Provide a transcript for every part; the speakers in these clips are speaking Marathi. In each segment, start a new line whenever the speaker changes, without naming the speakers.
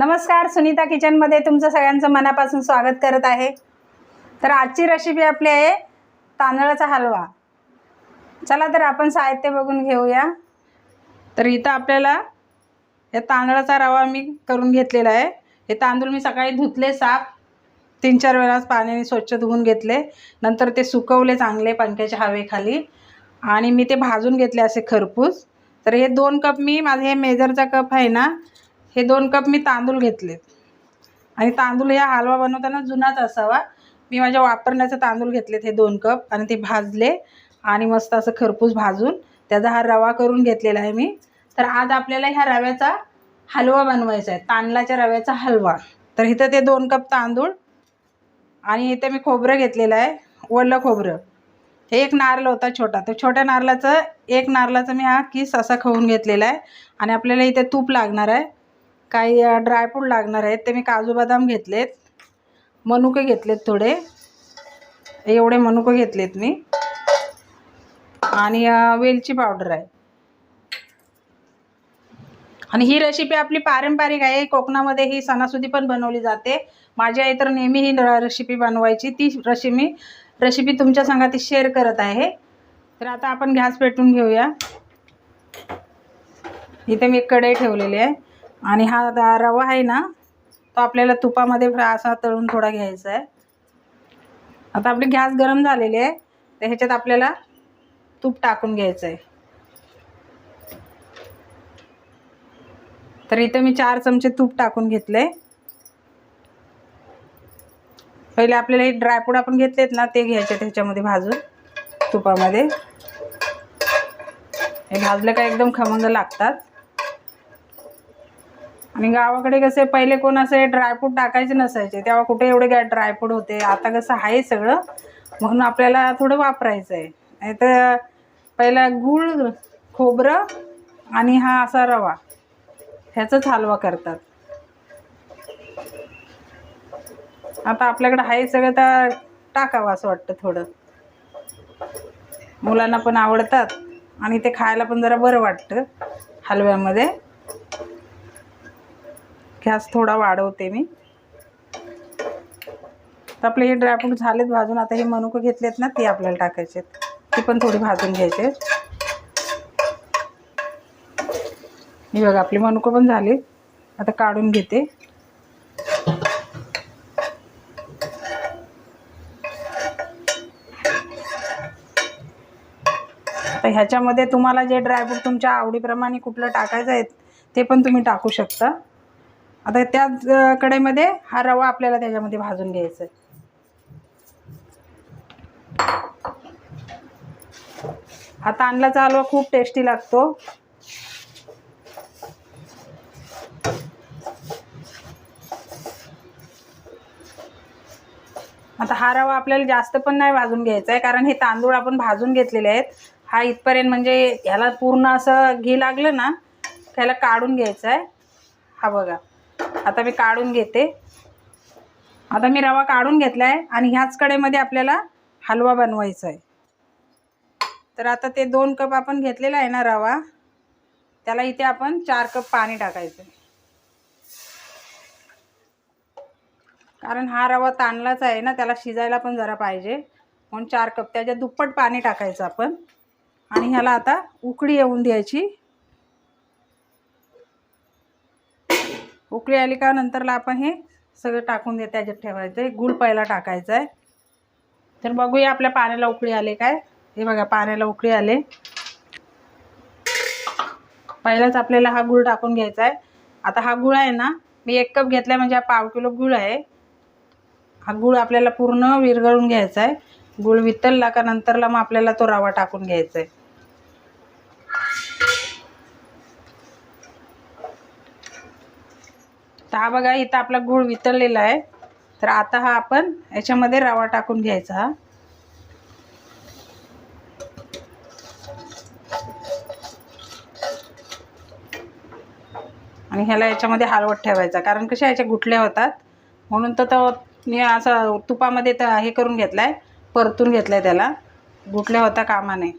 नमस्कार सुनीता किचनमध्ये तुमचं सगळ्यांचं मनापासून स्वागत करत आहे. तर आजची रेसिपी आपली आहे तांदळाचा हलवा. चला तर आपण साहित्य बघून घेऊया. तर इथं आपल्याला या तांदळाचा रवा मी करून घेतलेला आहे. हे तांदूळ मी सकाळी धुतले साफ तीन चार वेळाच पाण्याने स्वच्छ धुवून घेतले. नंतर ते सुकवले चांगले पंख्याच्या हवेखाली. आणि मी ते भाजून घेतले असे खरपूस. तर हे दोन कप मी माझे हे मेजरचा कप आहे ना हे दोन कप मी तांदूळ घेतलेत. आणि तांदूळ ह्या हलवा बनवताना जुनाच असावा. मी माझ्या वापरण्याचे तांदूळ घेतलेत हे दोन कप आणि ते भाजले आणि मस्त असं खरपूस भाजून त्याचा हा रवा करून घेतलेला आहे मी. तर आज आपल्याला ह्या रव्याचा हलवा बनवायचा आहे तांदळाच्या रव्याचा हलवा. तर इथं ते दोन कप तांदूळ आणि इथे मी खोबरं घेतलेलं आहे ओलं खोबरं. हे एक नारळ होता छोटा तर छोट्या नारळाचं एक नारळाचं मी हा किस असा खाऊन घेतलेला आहे. आणि आपल्याला इथे तूप लागणार आहे. काही ड्रायफ्रूट लागणार आहेत. ते मी काजू बदाम घेतलेत. मनुके घेतलेत थोडे. एवढे मनुके घेतलेत मी. आणि वेलची पावडर आहे. आणि ही रेसिपी आपली पारंपरिक आहे. कोकणामध्ये ही सणासुदी पण बनवली जाते. माझी आई तर नेहमी ही रेसिपी बनवायची. ती रेसिपी रेसिपी तुमच्या संगाती शेअर करत आहे. तर आता आपण गॅस पेटून घेऊया. इथे मी एक कढई ठेवलेली आहे. आणि हा रवा आहे ना तो आपल्याला तुपामध्ये असा तळून थोडा घ्यायचा आहे आता आपली गॅस गरम झालेली आहे तर ह्याच्यात आपल्याला तूप टाकून घ्यायचं आहे तर इथं मी चार चमचे तूप टाकून घेतले. पहिले आपल्याला हे ड्रायफ्रूट आपण घेतलेत ना ते घ्यायचे त्याच्यामध्ये भाजून तुपामध्ये. हे भाजलं का एकदम खमंग लागतात. आणि गावाकडे कसे पहिले कोण असे ड्रायफ्रूट टाकायचे नसायचे तेव्हा कुठे एवढे काय ड्रायफ्रूट होते. आता कसं आहे सगळं म्हणून आपल्याला थोडं वापरायचं आहे. नाही तर पहिला गूळ खोबरं आणि हा असा रवा ह्याचाच हलवा करतात. आता आपल्याकडं आहे सगळं तर टाकावं असं वाटतं थोडं. मुलांना पण आवडतात आणि ते खायला पण जरा बरं वाटतं हलव्यामध्ये. गॅस थोडा वाढवते मी. तर आपले हे ड्रायफ्रूट झालेत भाजून आता हे मनुकं घेतलेत ना ते आपल्याला टाकायचे ती पण थोडी भाजून घ्यायचे मी बघा आपली मनुकं पण झाली. आता काढून घेते. तर ह्याच्यामध्ये तुम्हाला जे ड्रायफ्रूट तुमच्या आवडीप्रमाणे कुठलं टाकायचं आहे ते पण तुम्ही टाकू शकता. आता त्याच अ, कढईमध्ये हा रवा आपल्याला त्याच्यामध्ये भाजून घ्यायचा आहे. हा तांदळाचा हलवा खूप टेस्टी लागतो. आता हा रवा आपल्याला जास्त पण नाही भाजून घ्यायचा आहे कारण हे तांदूळ आपण भाजून घेतलेले आहेत. हा इथपर्यंत म्हणजे ह्याला पूर्ण असं घी लागलं ना त्याला काढून घ्यायचं आहे. हा बघा. आता मी काढून घेते. आता मी रवा काढून घेतला आहे आणि ह्याच कडेमध्ये आपल्याला हलवा बनवायचा आहे तर आता ते दोन कप आपण घेतलेला आहे ना रवा त्याला इथे आपण चार कप पाणी टाकायचं आहे कारण हा रवा ताणलाच आहे ना त्याला शिजायला पण जरा पाहिजे. म्हणून चार कप त्याच्यात दुप्पट पाणी टाकायचं आपण. आणि ह्याला आता उकडी येऊन द्यायची. उकळी आली का नंतरला आपण हे सगळं टाकून दे त्याच्यात ठेवायचं. आहे गुळ पहिला टाकायचा आहे. तर बघूया आपल्या पाण्याला उकळी आले काय? हे बघा पाण्याला उकळी आले. पहिलाच आपल्याला हा गुळ टाकून घ्यायचा आहे. आता हा गुळ आहे ना मी एक कप घेतला म्हणजे हा पाव किलो गुळ आहे. हा गूळ आपल्याला पूर्ण विरघळून घ्यायचा आहे. गूळ वितळला का नंतरला मग आपल्याला तो रवा टाकून घ्यायचा आहे. तर हा बघा इथं आपला गूळ वितळलेला आहे. तर आता हा आपण याच्यामध्ये रवा टाकून घ्यायचा. हा आणि ह्याला याच्यामध्ये हलवत ठेवायचा कारण कशा याच्या गुठल्या होतात. म्हणून तर तो मी असं तुपामध्ये तर हे करून घेतला आहे परतून घेतलं आहे त्याला. गुठल्या होता कामा नये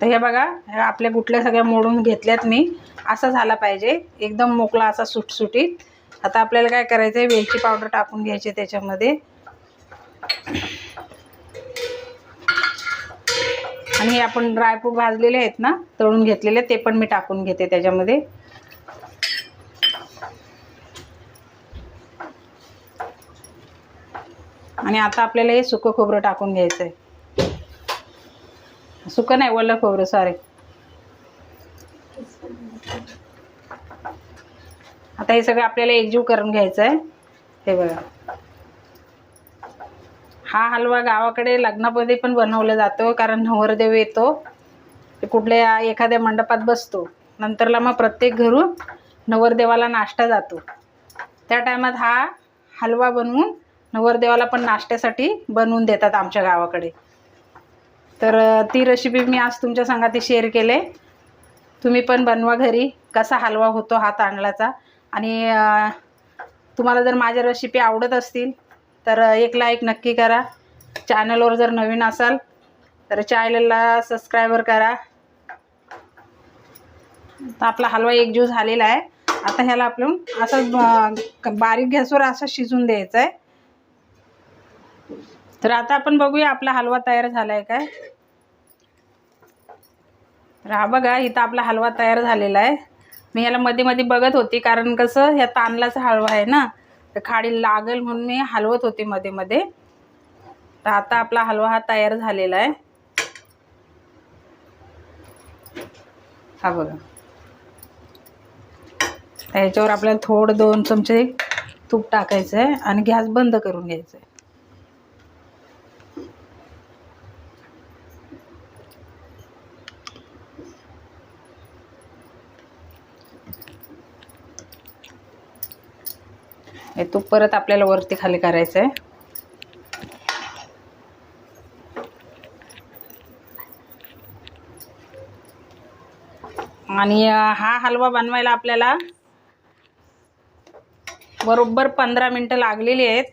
तर हे बघा ह्या आपल्या गुठल्या सगळ्या मोडून घेतल्यात मी. असा झाला पाहिजे. एकदम मोकळा असा सुटसुटीत. आता आपल्याला काय करायचं आहे वेलची पावडर टाकून घ्यायची त्याच्यामध्ये. आणि हे आपण ड्रायफ्रूट भाजलेले आहेत ना तळून घेतलेले ते पण मी टाकून घेते त्याच्यामध्ये. आणि आता आपल्याला हे सुकं खोबरं टाकून घ्यायचं आहे सुकं नाही ओलं खोबरं सॉरी हे सगळं आपल्याला एकजीव करून घ्यायचं आहे हे बघा. हा हलवा गावाकडे लग्नामध्ये पण बनवला जातो कारण नवरदेव येतो. कुठल्या एखाद्या मंडपात बसतो. नंतरला मग प्रत्येक घरून नवरदेवाला नाश्ता जातो. त्या टायमात हा हलवा बनवून नवरदेवाला पण नाश्त्यासाठी बनवून देतात आमच्या गावाकडे. तर ती रेसिपी मी आज तुमच्या संगाती शेअर केले. तुम्ही पण बनवा घरी. कसा हलवा होतो हा तांदळाचा आणि तुम्हाला जर माझ्या रेसिपी आवडत असतील तर एक लाईक नक्की करा. चॅनलवर जर नवीन असाल तर चॅनलला सबस्क्रायबर करा. तर आपला हलवा एकजीव झालेला आहे. आता ह्याला आपण असं बारीक गॅसवर असं शिजून द्यायचं आहे. तर आता आपण बघूया आपला हलवा तयार झाला आहे काय. तर हा बघा इथं आपला हलवा तयार झालेला आहे. मी याला मध्ये मध्ये बघत होती कारण कसं ह्या तांदळाचा हलवा आहे ना तर खाडी लागेल म्हणून मी हलवत होते मध्ये मध्ये तर आता आपला हलवा हा तयार झालेला आहे. हा बघा. याच्यावर ह्याच्यावर आपल्याला थोडं दोन चमचे तूप टाकायचं आहे आणि गॅस बंद करून घ्यायचं आहे हे तूप परत आपल्याला वरती खाली करायचं आहे आणि हा हलवा बनवायला आपल्याला बरोबर पंधरा मिनटं लागलेली आहेत.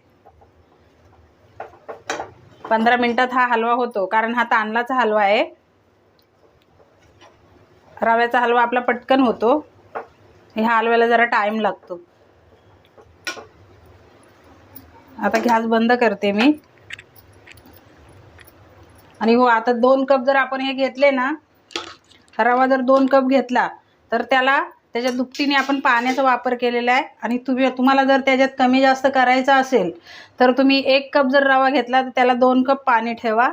पंधरा मिनटात हा हलवा होतो कारण हा तांदळाचा हलवा आहे. रव्याचा हलवा आपला पटकन होतो. ह्या हलव्याला जरा टाईम लागतो. आता गॅस बंद करते मी. आणि हो आता दोन कप जर आपण हे घेतले ना रवा जर दोन कप घेतला तर त्याला त्याच्या दुपटीने आपण पाण्याचा वापर केलेला आहे. आणि तुम्ही तुम्हाला जर त्याच्यात कमी जास्त करायचं असेल तर तुम्ही एक कप जर रवा घेतला तर त्याला दोन कप पाणी ठेवा.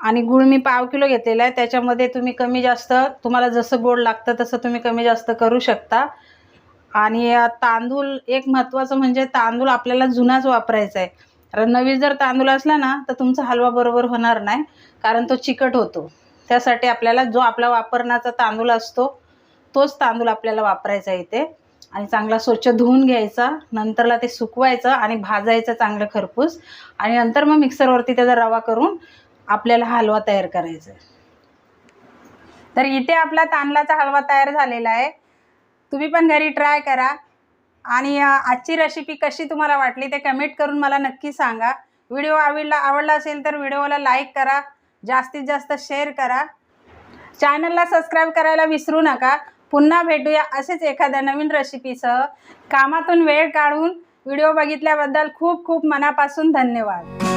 आणि गुळ मी पाव किलो घेतलेला आहे. त्याच्यामध्ये तुम्ही कमी जास्त तुम्हाला जसं गोड लागतं तसं तुम्ही कमी जास्त करू शकता. आणि तांदूळ एक महत्त्वाचं म्हणजे तांदूळ आपल्याला जुनाच वापरायचा आहे कारण नवीन जर तांदूळ असला ना तर तुमचा हलवा बरोबर होणार नाही कारण तो चिकट होतो. त्यासाठी आपल्याला जो आपला वापरण्याचा तांदूळ असतो तोच तांदूळ आपल्याला वापरायचा इथे. आणि चांगला स्वच्छ धुवून घ्यायचा नंतरला ते सुकवायचं आणि भाजायचं चांगलं खरपूस. आणि नंतर मग मिक्सरवरती त्याचा रवा करून आपल्याला हलवा तयार करायचा. आहे तर इथे आपला तांदळाचा हलवा तयार झालेला आहे. तुम्ही पण घरी ट्राय करा. आणि आजची रेसिपी कशी तुम्हाला वाटली ते कमेंट करून मला नक्की सांगा. व्हिडिओ आवडला आवडला असेल तर व्हिडिओला लाईक करा. जास्तीत जास्त शेअर करा. चॅनलला सबस्क्राईब करायला विसरू नका. पुन्हा भेटूया असेच एखाद्या नवीन रेसिपीसह कामातून वेळ काढून व्हिडिओ बघितल्याबद्दल खूप खूप मनापासून धन्यवाद.